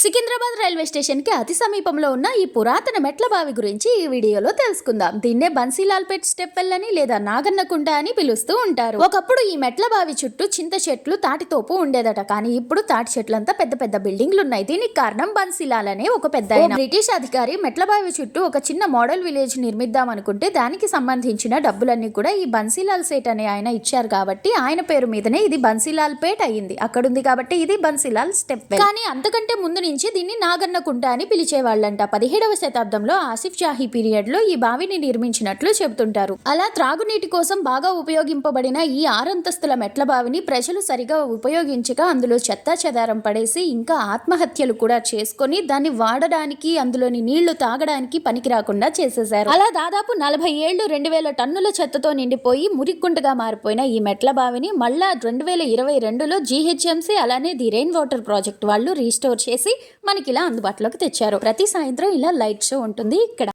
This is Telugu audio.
సికింద్రాబాద్ రైల్వే స్టేషన్కి అతి సమీపంలో ఉన్న ఈ పురాతన మెట్ల బావి గురించి ఈ వీడియోలో తెలుసుకుందాం. దీన్నే బన్సీలాల్పేట్ స్టెప్ వెల్ అని లేదా నాగన్నకుంట అని పిలుస్తూ ఉంటారు. ఒకప్పుడు ఈ మెట్ల బావి చుట్టూ చింత చెట్లు తాటితోపు ఉండేదట. కానీ ఇప్పుడు తాటి చెట్లంతా పెద్ద పెద్ద బిల్డింగ్లు ఉన్నాయి దీనికి కారణం బన్సీలాల్ అనే ఒక పెద్ద బ్రిటిష్ అధికారి మెట్ల బావి చుట్టూ ఒక చిన్న మోడల్ విలేజ్ నిర్మిద్దాం అనుకుంటే దానికి సంబంధించిన డబ్బులన్నీ కూడా ఈ బన్సీలాల్ సేట్ అనే ఆయన ఇచ్చారు కాబట్టి ఆయన పేరు మీదనే ఇది బన్సీలాల్ పేట్ అయ్యింది. అక్కడ ఉంది కాబట్టి ఇది బన్సీలాల్ స్టెప్ కానీ అంతకంటే ముందు నుంచి దీన్ని నాగన్నకుంట అని పిలిచేవాళ్ళంట. పదిహేడవ శతాబ్దంలో ఆసిఫ్ షాహీ పీరియడ్లో ఈ బావిని నిర్మించినట్లు చెబుతుంటారు. అలా త్రాగునీటి కోసం బాగా ఉపయోగింపబడిన ఈ ఆరంతస్తుల మెట్ల బావిని ప్రజలు సరిగా ఉపయోగించక అందులో చెత్తా చెదారం పడేసి ఇంకా ఆత్మహత్యలు కూడా చేసుకొని దాన్ని వాడడానికి అందులోని నీళ్ళు తాగడానికి పనికి రాకుండా చేసేశారు. అలా దాదాపు నలభై ఏళ్ళు రెండు వేల టన్నుల చెత్తతో నిండిపోయి మురిగ్గుంటగా మారిపోయిన ఈ మెట్ల బావిని మళ్ళా రెండు వేల ఇరవై రెండులో జీహెచ్ఎంసీ అలానే ది రెయిన్ వాటర్ ప్రాజెక్ట్ వాళ్ళు రీస్టోర్ చేసి మనకి ఇలా అందుబాటులోకి తెచ్చారు. ప్రతి సాయంత్రం ఇలా లైట్ షో ఉంటుంది. ఇక్కడ